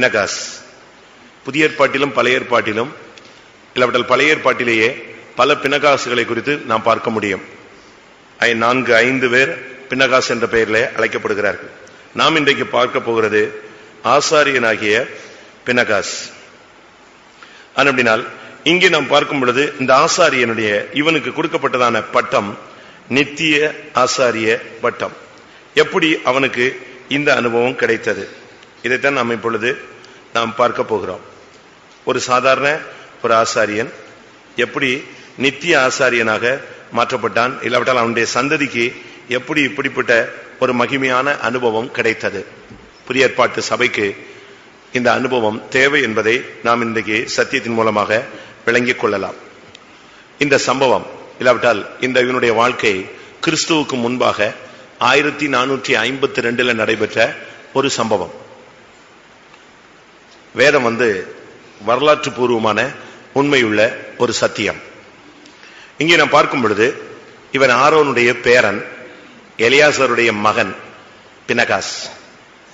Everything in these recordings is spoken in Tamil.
பினகாஸ் புதிய ஏற்பாட்டிலும் பழைய ஏற்பாட்டிலும் இல்லாவிட்டால் பழைய ஏற்பாட்டிலேயே பல பினகாசுகளை குறித்து நாம் பார்க்க முடியும். ஐ- நான்கு ஐந்து பேர் பின்னகாஸ் என்ற பெயரில் அழைக்கப்படுகிறார்கள். நாம் இன்றைக்கு பார்க்க போகிறது ஆசாரியனாகிய பினகாஸ். அப்படினால் இங்கே நாம் பார்க்கும் பொழுது இந்த ஆசாரியனுடைய இவனுக்கு கொடுக்கப்பட்டதான பட்டம் நித்திய ஆசாரிய பட்டம். எப்படி அவனுக்கு இந்த அனுபவம் கிடைத்தது? இதைத்தான் நாம் இப்பொழுது நாம் பார்க்க போகிறோம். ஒரு சாதாரண ஒரு ஆசாரியன் எப்படி நித்திய ஆசாரியனாக மாற்றப்பட்டான்? இல்லாவிட்டால் அவனுடைய சந்ததிக்கு எப்படி இப்படிப்பட்ட ஒரு மகிமையான அனுபவம் கிடைத்தது? புதிய ஏற்பாட்டு சபைக்கு இந்த அனுபவம் தேவை என்பதை நாம் இன்றைக்கு சத்தியத்தின் மூலமாக விளங்கிக் கொள்ளலாம். இந்த சம்பவம் இல்லாவிட்டால் இந்த இவனுடைய வாழ்க்கை கிறிஸ்துவுக்கு முன்பாக ஆயிரத்தி நானூற்றி ஐம்பத்தி ரெண்டுல நடைபெற்ற ஒரு சம்பவம். வேதம் வந்து வரலாற்று பூர்வமான உண்மையுள்ள ஒரு சத்தியம். இங்கே நாம் பார்க்கும் பொழுது இவன் ஆரோனுடைய பேரன் எலியாசருடைய மகன் பினகாஸ்.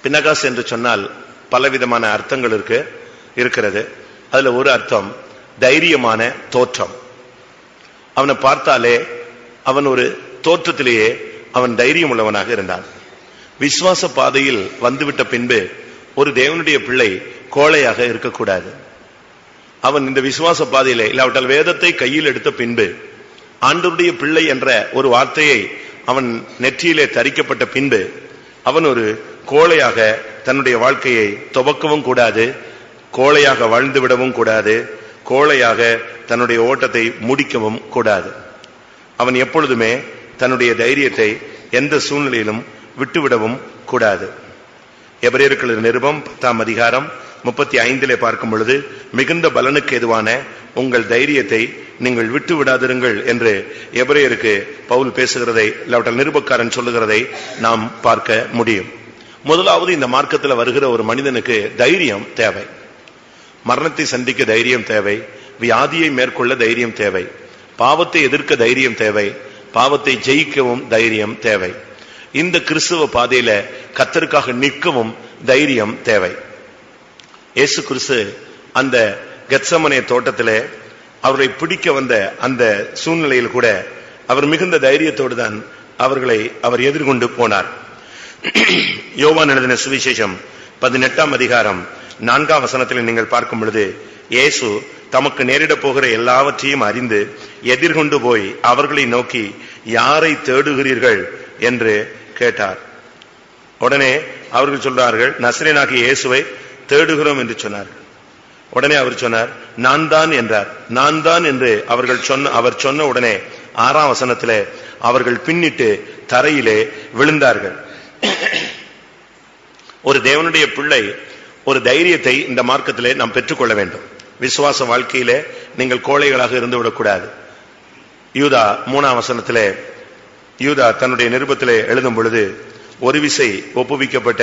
பினகாஸ் என்று சொன்னால் பலவிதமான அர்த்தங்கள் இருக்கு இருக்கிறது. அதுல ஒரு அர்த்தம் தைரியமான தோற்றம். அவனை பார்த்தாலே அவன் ஒரு தோற்றத்திலேயே அவன் தைரியம் உள்ளவனாக இருந்தான். விசுவாச பாதையில் வந்துவிட்ட பின்பு ஒரு தேவனுடைய பிள்ளை கோழையாக இருக்கக்கூடாது. அவன் இந்த விசுவாச பாதையிலே இல்லாவிட்டால் வேதத்தை கையில் எடுத்த பின்பு ஆண்டவருடைய பிள்ளை என்ற ஒரு வார்த்தையை அவன் நெற்றியிலே தரிக்கப்பட்ட பின்பு அவன் ஒரு கோழையாக தன்னுடைய வாழ்க்கையை துவக்கவும் கூடாது கோழையாக வாழ்ந்து விடவும் கூடாது கோழையாக தன்னுடைய ஓட்டத்தை முடிக்கவும் கூடாது. அவன் எப்பொழுதுமே தன்னுடைய தைரியத்தை எந்த சூழ்நிலையிலும் விட்டுவிடவும் கூடாது. எபிரேயர்கள் நிருபம் பத்தாம் அதிகாரம் முப்பத்தி ஐந்திலே பார்க்கும் பொழுது மிகுந்த பலனுக்கு எதுவான உங்கள் தைரியத்தை நீங்கள் விட்டு விடாதிருங்கள் என்று எபிரேயருக்கு பவுல் பேசுகிறதை இல்லாவிட்டால் நிருபக்காரன் சொல்லுகிறதை நாம் பார்க்க முடியும். முதலாவது இந்த மார்க்கத்தில் வருகிற ஒரு மனிதனுக்கு தைரியம் தேவை. மரணத்தை சந்திக்க தைரியம் தேவை. வியாதியை மேற்கொள்ள தைரியம் தேவை. பாவத்தை எதிர்க்க தைரியம் தேவை. பாவத்தை ஜெயிக்கவும் தைரியம் தேவை. இந்த கிறிஸ்துவ பாதையில கத்தருக்காக நிற்கவும் தைரியம் தேவை. இயேசு கிறிஸ்து அந்த கெத்சமனே தோட்டத்திலே அவர்களை பிடிக்க வந்த அந்த சூழ்நிலையில் கூட அவர் மிகுந்த தைரியத்தோடு தான் அவர்களை அவர் எதிர்கொண்டு போனார். யோவான் எழுதின சுவிசேஷம் பதினெட்டாம் அதிகாரம் நான்காம் வசனத்தில் நீங்கள் பார்க்கும் பொழுது இயேசு தமக்கு நேரிடப் போகிற எல்லாவற்றையும் அறிந்து எதிர்கொண்டு போய் அவர்களை நோக்கி யாரை தேடுகிறீர்கள்? என்று கேட்டார். உடனே அவர்கள் சொல்றார்கள் நசரேனாகி இயேசுவை தேடுகிறோம் என்று சொன்னார். உடனே அவர் சொன்னார் நான் தான் என்றார். நான் தான் என்று அவர்கள் சொன்ன அவர் சொன்ன உடனே ஆறாம் வசனத்திலே அவர்கள் பின்னிட்டு தரையிலே விழுந்தார்கள். ஒரு தேவனுடைய பிள்ளை ஒரு தைரியத்தை இந்த மார்க்கத்திலே நாம் பெற்றுக்கொள்ள வேண்டும். விசுவாச வாழ்க்கையிலே நீங்கள் கோழைகளாக இருந்து விடக்கூடாது. யூதா மூணாம் வசனத்திலே யூதா தன்னுடைய நிருபத்திலே எழுதும் பொழுது ஒரு விசை ஒப்புவிக்கப்பட்ட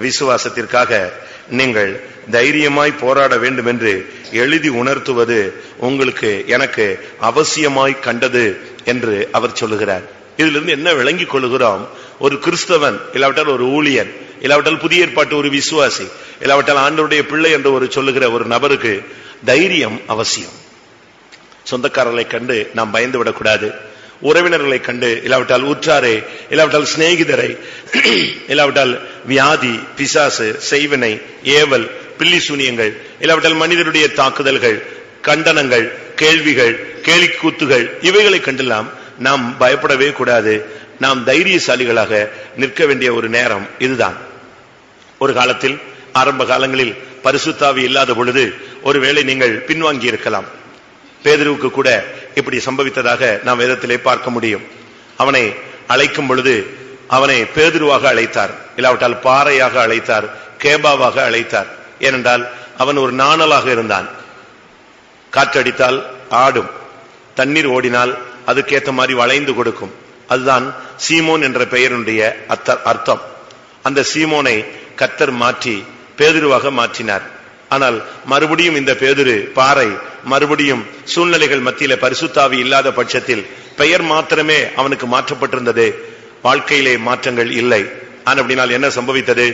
விசுவாசத்திற்காக நீங்கள் தைரியமாய் போராட வேண்டும் என்று எழுதி உணர்த்துவது உங்களுக்கு எனக்கு அவசியமாய் கண்டது என்று அவர் சொல்லுகிறார். இதிலிருந்து என்ன விளங்கிக் கொள்கிறோம்? ஒரு கிறிஸ்தவன் இல்லாவிட்டால் ஒரு ஊழியன் இல்லாவிட்டால் புதிய ஏற்பாட்டு ஒரு விசுவாசி இல்லாவிட்டால் ஆண்டவருடைய பிள்ளை என்று ஒரு சொல்லுகிற ஒரு நபருக்கு தைரியம் அவசியம். சொந்தக்காரர்களை கண்டு நாம் பயந்து விடக்கூடாது. உறவினர்களை கண்டு இல்லாவிட்டால் உற்றாரை இல்லாவிட்டால் சிநேகிதரை இல்லாவிட்டால் வியாதி பிசாசு செய்வினை ஏவல் பில்லி சூனியங்கள் இல்லாவிட்டால் மனிதருடைய தாக்குதல்கள் கண்டனங்கள் கேள்விகள் கேலி கூத்துகள் இவைகளை கண்டெல்லாம் நாம் பயப்படவே கூடாது. நாம் தைரியசாலிகளாக நிற்க வேண்டிய ஒரு நேரம் இதுதான். ஒரு காலத்தில் ஆரம்ப காலங்களில் பரிசுத்தாவி இல்லாத பொழுது ஒருவேளை நீங்கள் பின்வாங்கி இருக்கலாம் பேதருவுக்கு கூட இப்படி சம்பவித்ததாக நாம் வேதத்திலே பார்க்க முடியும். அவனை அழைக்கும் பொழுது அவனை பேதுருவாக அழைத்தார். இல்லாவிட்டால் பாறையாக அழைத்தார். கேபாவாக அழைத்தார். ஏனென்றால் அவன் ஒரு நாணலாக இருந்தான். காற்றடித்தால் ஆடும். தண்ணீர் ஓடினால் அதுக்கேத்த மாதிரி வளைந்து கொடுக்கும். அதுதான் சீமோன் என்ற பெயருடைய அத்த- அர்த்தம். அந்த சீமோனை கத்தர் மாற்றி பேதுருவாக மாற்றினார். ஆனால் மறுபடியும் இந்த பேதுரு பாறை மறுபடியும் சூழ்நிலைகள் மத்தியில பரிசுத்தாவி இல்லாத பட்சத்தில் பெயர் மாத்திரமே அவனுக்கு மாற்றப்பட்டிருந்தது. வாழ்க்கையிலே மாற்றங்கள் இல்லை. அப்படினால் என்ன சம்பவித்தது?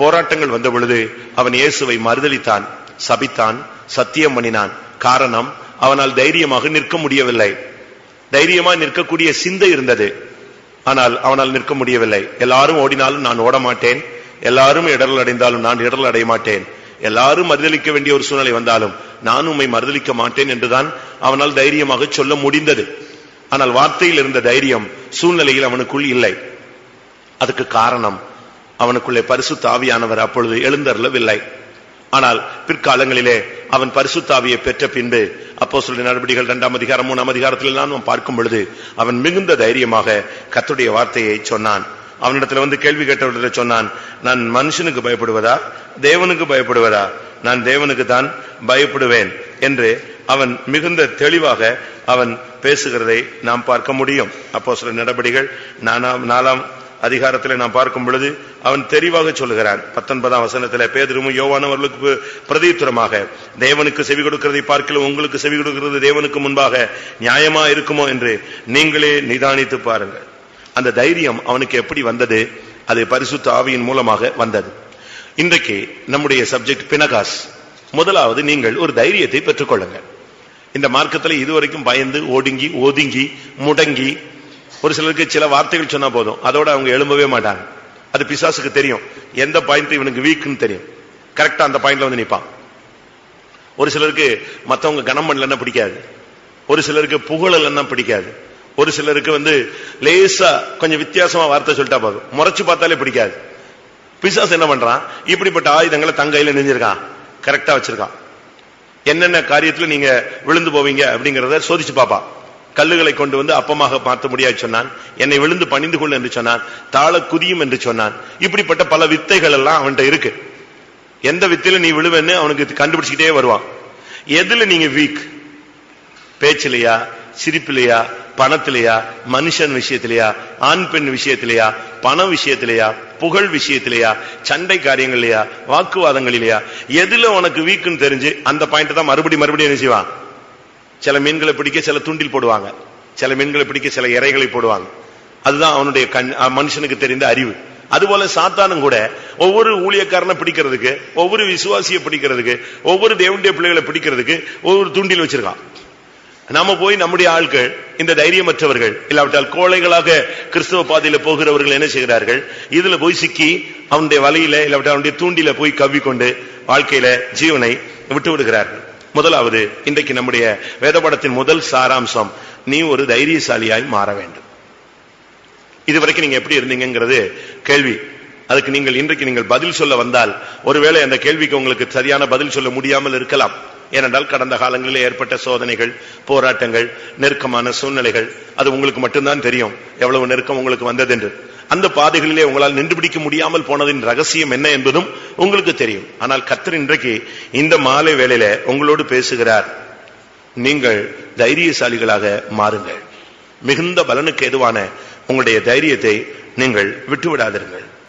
போராட்டங்கள் வந்த பொழுது அவன் இயேசுவை மறுதளித்தான் சபித்தான் சத்தியம் பண்ணினான். காரணம் அவனால் தைரியமாக நிற்க முடியவில்லை. தைரியமா நிற்கக்கூடிய சிந்தை இருந்தது. ஆனால் அவனால் நிற்க முடியவில்லை. எல்லாரும் ஓடினாலும் நான் ஓட மாட்டேன் எல்லாரும் இடரல் அடைந்தாலும் நான் இடரல் அடைய மாட்டேன் எல்லாரும் மறுதளிக்க வேண்டிய ஒரு சூழ்நிலை வந்தாலும் நான் உம்மை மறுதளிக்க மாட்டேன் என்றுதான் அவனால் தைரியமாக சொல்ல முடிந்தது. ஆனால் வார்த்தையில் இருந்த தைரியம் சூழ்நிலையில் அவனுக்குள் இல்லை. அதுக்கு காரணம் அவனுக்குள்ளே பரிசு தாவியானவர் அப்பொழுது எழுந்தருளவில்லை. ஆனால் பிற்காலங்களிலே அவன் பரிசுத்தாவியை பெற்ற பின்பு அப்போ சொல்ற நடவடிக்கைகள் இரண்டாம் அதிகாரம் மூணாம் அதிகாரத்தில் நாம் பார்க்கும் பொழுது அவன் மிகுந்த தைரியமாக கத்துடைய வார்த்தையை சொன்னான். அவனிடத்துல வந்து கேள்வி கேட்டவர்களிடத்தில் சொன்னான் நான் மனுஷனுக்கு பயப்படுவதா? தேவனுக்கு பயப்படுவதா? நான் தேவனுக்கு தான் பயப்படுவேன். என்று அவன் மிகுந்த தெளிவாக அவன் பேசுகிறதை நாம் பார்க்க முடியும். அப்போ சில நடவடிக்கைகள் நானாம் நாலாம் அதிகாரத்தில் நாம் பார்க்கும் பொழுது அவன் தெளிவாக சொல்லுகிறான். பத்தொன்பதாம் வசனத்தில் பேதரும் யோவானவர்களுக்கு பிரதியுத்தரமாக தேவனுக்கு செவி கொடுக்கிறதை பார்க்கல உங்களுக்கு செவி கொடுக்கிறது தேவனுக்கு முன்பாக நியாயமா இருக்குமோ? என்று நீங்களே நிதானித்து பாருங்கள். அந்த தைரியம் அவனுக்கு எப்படி வந்தது? அது பரிசுத்த ஆவியின் மூலமாக வந்தது. இன்றைக்கு நம்முடைய சப்ஜெக்ட் பினகாஸ். முதலாவது நீங்கள் ஒரு தைரியத்தை பெற்றுக்கொள்ளுங்கள். இந்த மார்க்கத்தில் இதுவரைக்கும் பயந்து ஒடுங்கி ஒதுங்கி முடங்கி ஒரு சிலருக்கு சில வார்த்தைகள் சொன்னா போதும். அதோட அவங்க எழும்பவே மாட்டாங்க. அது பிசாசுக்கு தெரியும். எந்த பாயிண்ட் இவனுக்கு வீக்குன்னு தெரியும். கரெக்டா அந்த பாயிண்ட்ல வந்து நிற்பான் ஒரு சிலருக்கு மத்தவங்க கனம் பண்ணலன்னா பிடிக்காது. ஒரு சிலருக்கு புகழலன்னா பிடிக்காது. ஒரு சிலருக்கு வந்து லேசா கொஞ்சம் வித்தியாசமா வார்த்தை சொல்லிட்டா போதும். முறைச்சு பார்த்தாலே பிடிக்காது. பிசாஸ் என்ன பண்றான்? இப்படிப்பட்ட ஆயுதங்களை தங்கையில நெஞ்சிருக்கான். கரெக்டா வச்சிருக்கான். என்னென்ன காரியத்துல நீங்க விழுந்து போவீங்க அப்படிங்கறத சோதிச்சு பாப்பா. கல்லுகளை கொண்டு வந்து அப்பமாக மாற்ற முடியாது சொன்னான். என்னை விழுந்து பணிந்து கொள் என்று சொன்னான். தாழ குதியும் என்று சொன்னான். இப்படிப்பட்ட பல வித்தைகள் எல்லாம் அவன்கிட்ட இருக்கு. எந்த வித்தையில நீ விழுவேன்னு அவனுக்கு கண்டுபிடிச்சுக்கிட்டே வருவான். எதுல நீங்க வீக் பேச்சிலையா? சிரிப்பிலையா? பணத்திலையா மனுஷன் விஷயத்திலையா ஆண் பெண் விஷயத்திலையா பண விஷயத்திலையா புகழ் விஷயத்திலையா சண்டை காரியங்கள்லையா வாக்குவாதங்களிலையா எதுல உனக்கு வீக்குன்னு தெரிஞ்சு அந்த பாயிண்ட் தான் மறுபடி மறுபடியும் என்ன செய்வான்? சில மீன்களை பிடிக்க சில துண்டில் போடுவாங்க. சில மீன்களை பிடிக்க சில இறைகளை போடுவாங்க. அதுதான் அவனுடைய கண் மனுஷனுக்கு தெரிந்த அறிவு. அதுபோல சாத்தானும் கூட ஒவ்வொரு ஊழியக்காரனை பிடிக்கிறதுக்கு ஒவ்வொரு விசுவாசியை பிடிக்கிறதுக்கு ஒவ்வொரு தேவனுடைய பிள்ளைகளை பிடிக்கிறதுக்கு ஒவ்வொரு துண்டில் வச்சிருக்கான். நாம போய் நம்முடைய ஆட்கள் இந்த தைரியமற்றவர்கள் இல்லாவிட்டால் கோழைகளாக கிறிஸ்தவ பாதையில போகிறவர்கள் என்ன செய்கிறார்கள்? இதுல போய் சிக்கி அவனுடைய வலையில இல்லாவிட்டால் அவனுடைய தூண்டில போய் கவ்விக்கொண்டு வாழ்க்கையில ஜீவனை விட்டு விடுகிறார்கள். முதலாவது இன்றைக்கு நம்முடைய வேதபடத்தின் முதல் சாராம்சம் நீ ஒரு தைரியசாலியாய் மாற வேண்டும். இதுவரைக்கும் நீங்க எப்படி இருந்தீங்கிறது கேள்வி. அதுக்கு நீங்கள் இன்றைக்கு நீங்கள் பதில் சொல்ல வந்தால் ஒருவேளை அந்த கேள்விக்கு உங்களுக்கு சரியான பதில் சொல்ல முடியாமல் இருக்கலாம். ஏனென்றால் கடந்த காலங்களில் ஏற்பட்ட சோதனைகள் போராட்டங்கள் நெருக்கமான சூழ்நிலைகள் அது உங்களுக்கு மட்டும்தான் தெரியும் எவ்வளவு நெருக்கம் உங்களுக்கு வந்தது என்று அந்த பாதைகளிலே உங்களால் நின்று பிடிக்க முடியாமல் போனதின் ரகசியம் என்ன என்பதும் உங்களுக்கு தெரியும். ஆனால் கத்தர் இன்றைக்கு இந்த மாலை வேளையில உங்களோடு பேசுகிறார். நீங்கள் தைரியசாலிகளாக மாறுங்கள். மிகுந்த பலனுக்கு எதுவான உங்களுடைய தைரியத்தை நீங்கள் விட்டுவிடாதிருங்கள்.